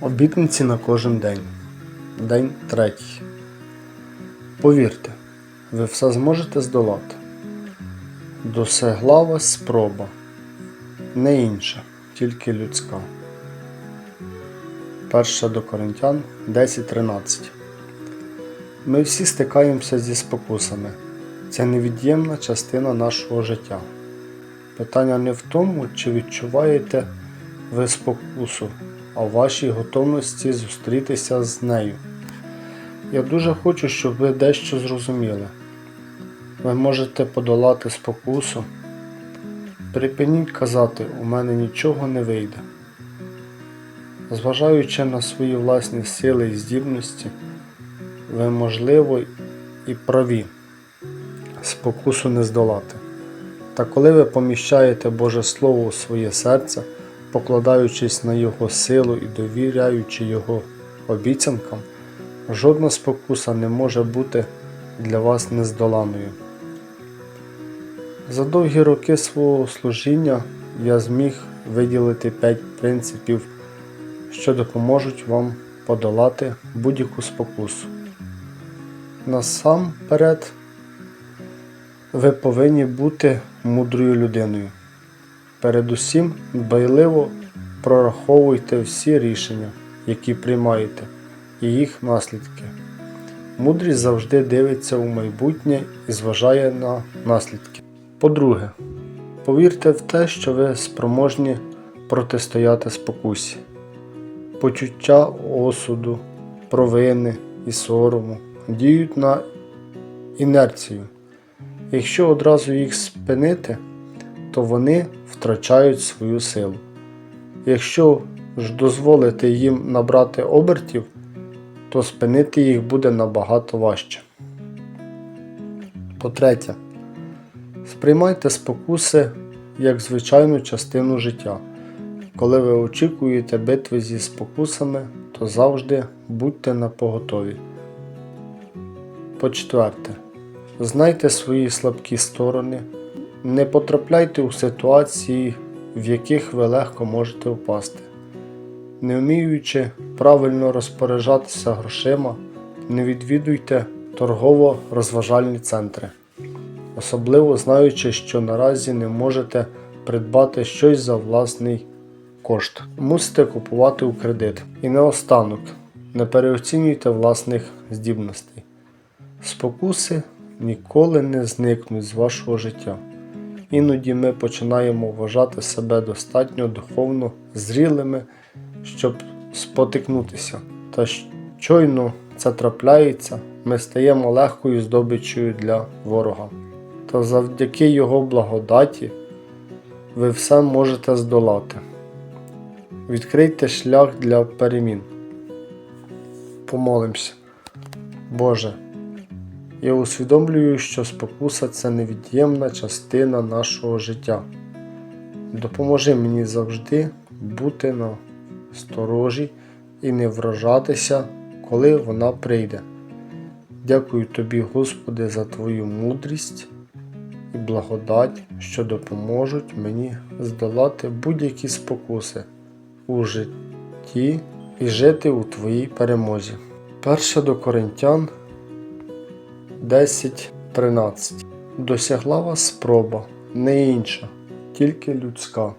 Обітниці на кожен день. День третій. Повірте, ви все зможете здолати. Досягла вас спроба, не інша, тільки людська. Перша до Коринтян 10.13. Ми всі стикаємося зі спокусами. Це невід'ємна частина нашого життя. Питання не в тому, чи відчуваєте ви спокусу, а вашій готовності зустрітися з нею. Я дуже хочу, щоб ви дещо зрозуміли. Ви можете подолати спокусу. Припиніть казати, у мене нічого не вийде. Зважаючи на свої власні сили і здібності, ви можливо і праві спокусу не здолати. Та коли ви поміщаєте Боже Слово у своє серце, покладаючись на Його силу і довіряючи Його обіцянкам, жодна спокуса не може бути для вас нездоланою. За довгі роки свого служіння я зміг виділити 5 принципів, що допоможуть вам подолати будь-яку спокусу. Насамперед, ви повинні бути мудрою людиною. Передусім, дбайливо прораховуйте всі рішення, які приймаєте, і їх наслідки. Мудрість завжди дивиться у майбутнє і зважає на наслідки. По-друге, повірте в те, що ви спроможні протистояти спокусі. Почуття осуду, провини і сорому діють на інерцію. Якщо одразу їх спинити, то вони втрачають свою силу. Якщо ж дозволити їм набрати обертів, то спинити їх буде набагато важче. По-третє, сприймайте спокуси як звичайну частину життя. Коли ви очікуєте битви зі спокусами, то завжди будьте на поготові. По-четверте, знайте свої слабкі сторони, не потрапляйте у ситуації, в яких ви легко можете впасти. Не вміючи правильно розпоряджатися грошима, не відвідуйте торгово-розважальні центри, особливо знаючи, що наразі не можете придбати щось за власний кошт. Мусите купувати у кредит. І наостанок, не переоцінюйте власних здібностей. Спокуси ніколи не зникнуть з вашого життя. Іноді ми починаємо вважати себе достатньо духовно зрілими, щоб спотикнутися. Та щойно це трапляється, ми стаємо легкою здобиччю для ворога. Та завдяки його благодаті ви все можете здолати. Відкрийте шлях для перемін. Помолимося. Боже. Я усвідомлюю, що спокуса це невід'ємна частина нашого життя. Допоможи мені завжди бути на сторожі і не вражатися, коли вона прийде. Дякую тобі, Господи, за Твою мудрість і благодать, що допоможуть мені здолати будь-які спокуси у житті і жити у Твоїй перемозі. Перше до Коринтян 10.13 Досягла вас спроба, не інша, тільки людська,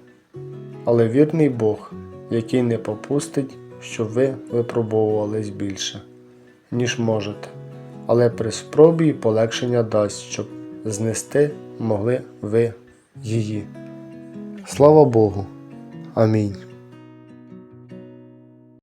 але вірний Бог, який не попустить, щоб ви випробовувались більше, ніж можете, але при спробі й полегшення дасть, щоб знести могли ви її. Слава Богу. Амінь.